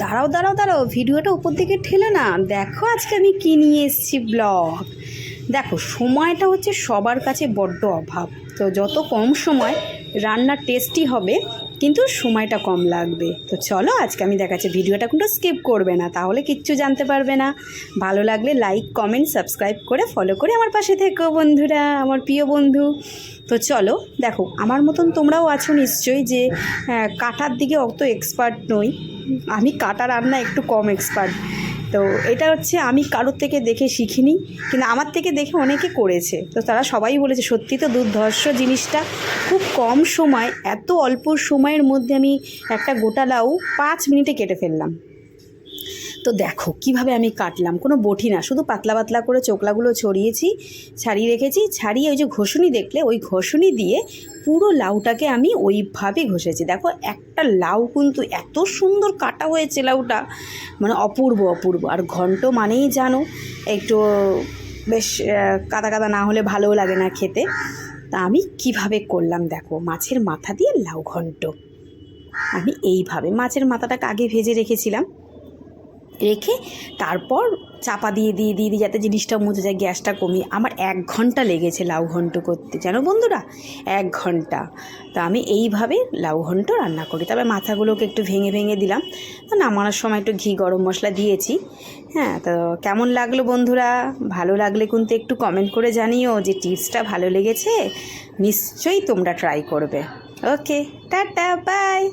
দাঁড়াও দাঁড়াও দাঁড়াও, ভিডিওটা উপর দিকে ঠেলে না। দেখো আজকে আমি কি নিয়ে এসেছি ব্লগ দেখো, সময়টা হচ্ছে সবার কাছে বড্ড অভাব। তো যত কম সময় রান্না টেস্টি হবে কিন্তু সময়টা কম লাগবে। তো চলো আজকে আমি দেখাচ্ছি ভিডিওটা কিন্তু স্কিপ করবে না, তাহলে কিচ্ছু জানতে পারবে না। ভালো লাগলে লাইক, কমেন্ট, সাবস্ক্রাইব করে ফলো করে আমার পাশে থেকো বন্ধুরা, আমার প্রিয় বন্ধু। তো চলো, দেখো, আমার মতন তোমরাও আছো নিশ্চয়ই যে কাটার দিকে অত এক্সপার্ট নই। আমি কাটা রান্না একটু কম এক্সপার্ট তো এটা হচ্ছে আমি কারোর থেকে দেখে শিখিনি, কিন্তু আমার থেকে দেখে অনেকে করেছে। তো তারা সবাই বলেছে, সত্যি তো দুর্ধর্ষ জিনিসটা। খুব কম সময়, এত অল্প সময়ের মধ্যে আমি একটা গোটা লাউ পাঁচ মিনিটে কেটে ফেললাম। তো দেখো, কীভাবে আমি কাটলাম? কোনো বটি না, শুধু পাতলা পাতলা করে চোকলাগুলো ছড়িয়েছি, ছাড়িয়ে রেখেছি, ছাড়িয়ে ওই যে ঘষুনি দেখলে, ওই ঘষুনি দিয়ে পুরো লাউটাকে আমি ওইভাবে ঘষেছি। দেখো, একটা লাউ কিন্তু এত সুন্দর কাটা হয়েছে লাউটা মানে অপূর্ব অপূর্ব। আর ঘন্ট মানেই জানো, একটু বেশ কাদা কাদা না হলে ভালোও লাগে না খেতে। তা আমি কীভাবে করলাম দেখো, মাছের মাথা দিয়ে লাউ ঘন্ট। আমি এইভাবে মাছের মাথাটাকে আগে ভেজে রেখেছিলাম। রেখে তারপর চাপা দিয়ে দিয়ে দিয়ে দিয়ে যাতে জিনিসটা মুছে যায়, গ্যাসটা কমিয়ে। আমার এক ঘণ্টা লেগেছে লাউ ঘন্ট করতে। জানো বন্ধুরা? এক ঘণ্টা। তো আমি এইভাবে লাউ ঘন্ট রান্না করি। তবে মাথাগুলোকে একটু ভেঙে ভেঙে দিলাম। নামানোর সময় একটু ঘি, গরম মশলা দিয়েছি। হ্যাঁ তো কেমন লাগল বন্ধুরা? ভালো লাগলে কিন্তু একটু কমেন্ট করে জানিও যে টিপসটা ভালো লেগেছে। নিশ্চয়ই তোমরা ট্রাই করবে। ওকে টাটা বাই